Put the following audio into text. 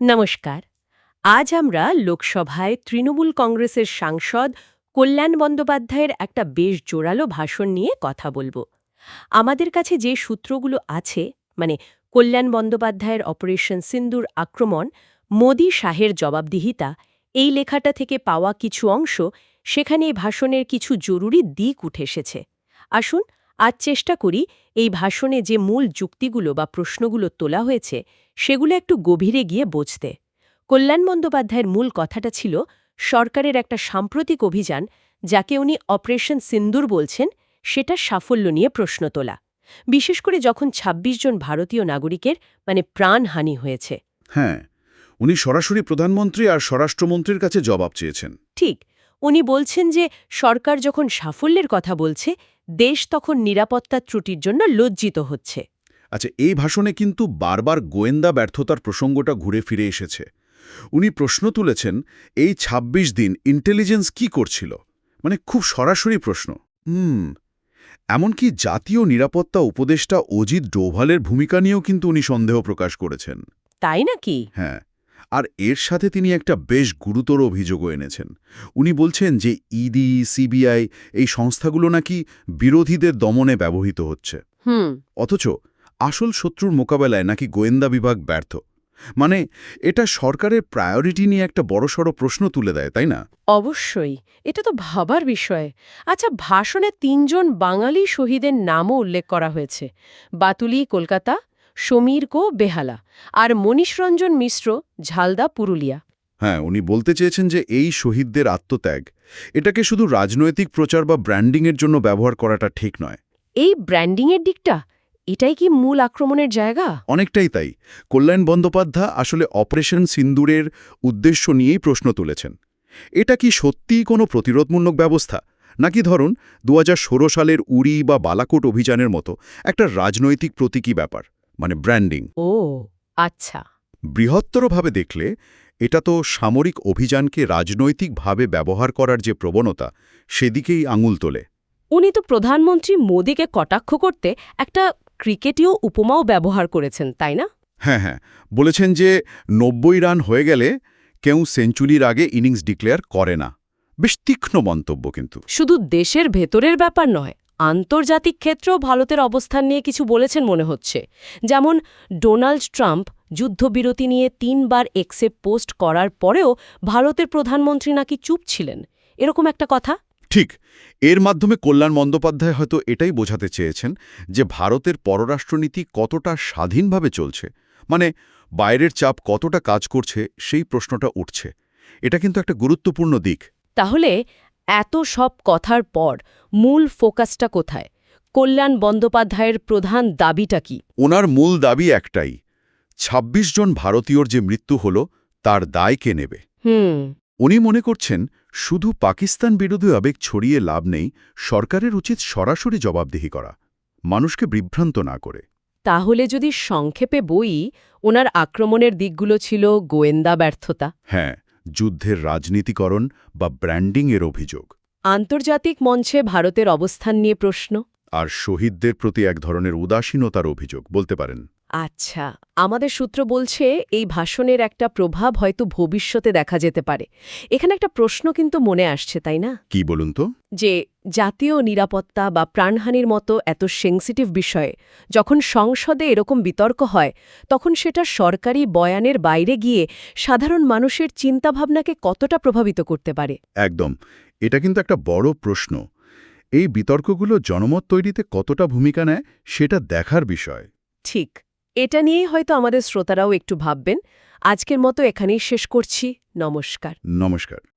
নমস্কার। আজ আমরা লোকসভায় তৃণমূল কংগ্রেসের সাংসদ কল্যাণ বন্দ্যোপাধ্যায়ের একটা বেশ জোরালো ভাষণ নিয়ে কথা বলব। আমাদের কাছে যে সূত্রগুলো আছে মানে কল্যাণ বন্দ্যোপাধ্যায়ের অপারেশন সিন্দুর আক্রমণ, মোদি শাহের জবাবদিহিতা, এই লেখাটা থেকে পাওয়া কিছু অংশ, সেখানে ভাষণের কিছু জরুরি দিক উঠে এসেছে। আসুন আজ চেষ্টা করি এই ভাষণে যে মূল যুক্তিগুলো বা প্রশ্নগুলো তোলা হয়েছে সেগুলো একটু গভীরে গিয়ে বুঝতে। কল্যাণ বন্দ্যোপাধ্যায়ের মূল কথাটা ছিল সরকারের একটা সাম্প্রতিক অভিযান যাকে উনি অপারেশন সিন্দুর বলছেন সেটা সাফল্য নিয়ে প্রশ্ন তোলা। বিশেষ করে যখন ২৬ জন ভারতীয় নাগরিকের মানে প্রাণহানি হয়েছে। হ্যাঁ উনি সরাসরি প্রধানমন্ত্রী আর স্বরাষ্ট্রমন্ত্রীর কাছে জবাব চেয়েছেন। ঠিক উনি বলছেন যে সরকার যখন সাফল্যের কথা বলছে দেশ তখন নিরাপত্তার ত্রুটির জন্য লজ্জিত হচ্ছে। আচ্ছা এই ভাষণে কিন্তু বারবার গোয়েন্দা ব্যর্থতার প্রসঙ্গটা ঘুরে ফিরে এসেছে। উনি প্রশ্ন তুলেছেন এই ২৬ দিন ইন্টেলিজেন্স কি করছিল? মানে খুব সরাসরি প্রশ্ন। হুম এমনকি জাতীয় নিরাপত্তা উপদেষ্টা অজিত ডোভালের ভূমিকা নিয়েও কিন্তু উনি সন্দেহ প্রকাশ করেছেন। তাই নাকি? হ্যাঁ। আর এর সাথে তিনি একটা বেশ গুরুতর অভিযোগও এনেছেন। উনি বলছেন যে ইডি সিবিআই এই সংস্থাগুলো নাকি বিরোধীদের দমনে ব্যবহৃত হচ্ছে। হুম। অথচ আসল শত্রুর মোকাবেলায় নাকি গোয়েন্দা বিভাগ ব্যর্থ। মানে এটা সরকারের প্রায়োরিটি নিয়ে একটা বড়সড় প্রশ্ন তুলে দেয় তাই না? অবশ্যই। এটা তো ভাবার বিষয়। আচ্ছা ভাষণে তিনজন বাঙালি শহীদের নামও উল্লেখ করা হয়েছে। বাতুলি কলকাতা সমীর কো বেহালা আর মনীষরঞ্জন মিশ্র ঝালদা পুরুলিয়া। হ্যাঁ উনি বলতে চেয়েছেন যে এই শহীদদের আত্মত্যাগ এটাকে শুধু রাজনৈতিক প্রচার বা ব্র্যান্ডিংয়ের জন্য ব্যবহার করাটা ঠিক নয়। এই ব্র্যান্ডিংয়ের দিকটা এটাই কি মূল আক্রমণের জায়গা? অনেকটাই তাই। কল্যাণ বন্দ্যোপাধ্যায় আসলে অপারেশন সিন্দুরের উদ্দেশ্য নিয়েই প্রশ্ন তুলেছেন। এটা কি সত্যিই কোনো প্রতিরোধমূলক ব্যবস্থা? নাকি ধরুন দু হাজার ষোল সালের উড়ি বা বালাকোট অভিযানের মতো একটা রাজনৈতিক প্রতীকী ব্যাপার। মানে ব্র্যান্ডিং ও আচ্ছা। বৃহত্তরভাবে দেখলে এটা তো সামরিক অভিযানকে রাজনৈতিকভাবে ব্যবহার করার যে প্রবণতা সেদিকেই আঙুল তোলে। উনি তো প্রধানমন্ত্রী মোদীকে কটাক্ষ করতে একটা ক্রিকেটীয় উপমাও ব্যবহার করেছেন তাই না? হ্যাঁ হ্যাঁ। বলেছেন যে নব্বই রান হয়ে গেলে কেউ সেঞ্চুরির আগে ইনিংস ডিক্লেয়ার করে না। বেশ তীক্ষ্ণ মন্তব্য কিন্তু। শুধু দেশের ভেতরের ব্যাপার নয় আন্তর্জাতিক ক্ষেত্রেও ভারতের অবস্থান নিয়ে কিছু বলেছেন মনে হচ্ছে। যেমন ডোনাল্ড ট্রাম্প যুদ্ধবিরতি নিয়ে তিনবার এক্সে পোস্ট করার পরেও ভারতের প্রধানমন্ত্রী নাকি চুপ ছিলেন। এরকম একটা কথা? ঠিক। এর মাধ্যমে কল্যাণ বন্দ্যোপাধ্যায় হয়তো এটাই বোঝাতে চেয়েছেন যে ভারতের পররাষ্ট্রনীতি কতটা স্বাধীনভাবে চলছে। মানে বাইরের চাপ কতটা কাজ করছে সেই প্রশ্নটা উঠছে। এটা কিন্তু একটা গুরুত্বপূর্ণ দিক। তাহলে এত সব কথার পর মূল ফোকাসটা কোথায়? কল্যাণ বন্দ্যোপাধ্যায়ের প্রধান দাবিটা কি? ওনার মূল দাবি একটাই ২৬ জন ভারতীয়র যে মৃত্যু হল তার দায় কে নেবে? হুম। উনি মনে করছেন শুধু পাকিস্তান বিরোধী আবেগ ছড়িয়ে লাভ নেই সরকারের উচিত সরাসরি জবাবদিহি করা মানুষকে বিভ্রান্ত না করে। তাহলে যদি সংক্ষেপে বই ওনার আক্রমণের দিকগুলো ছিল গোয়েন্দা ব্যর্থতা। হ্যাঁ যুদ্ধের রাজনীতিকরণ বা ব্র্যান্ডিংয়ের অভিযোগ। আন্তর্জাতিক মঞ্চে ভারতের অবস্থান নিয়ে প্রশ্ন। আর শহীদদের প্রতি এক ধরনের উদাসীনতার অভিযোগ বলতে পারেন। আচ্ছা আমাদের সূত্র বলছে এই ভাষণের একটা প্রভাব হয়তো ভবিষ্যতে দেখা যেতে পারে। এখানে একটা প্রশ্ন কিন্তু মনে আসছে তাই না? কি বলুন তো? যে জাতীয় নিরাপত্তা বা প্রাণহানির মতো এত সেন্সিটিভ বিষয়ে যখন সংসদে এরকম বিতর্ক হয় তখন সেটা সরকারি বয়ানের বাইরে গিয়ে সাধারণ মানুষের চিন্তাভাবনাকে কতটা প্রভাবিত করতে পারে? একদম। এটা কিন্তু একটা বড় প্রশ্ন। এই বিতর্কগুলো জনমত তৈরিতে কতটা ভূমিকা নেয় সেটা দেখার বিষয়। ঠিক। এটা নিয়েই হয়তো আমাদের শ্রোতারাও একটু ভাববেন। আজকের মতো এখানেই শেষ করছি। নমস্কার। নমস্কার।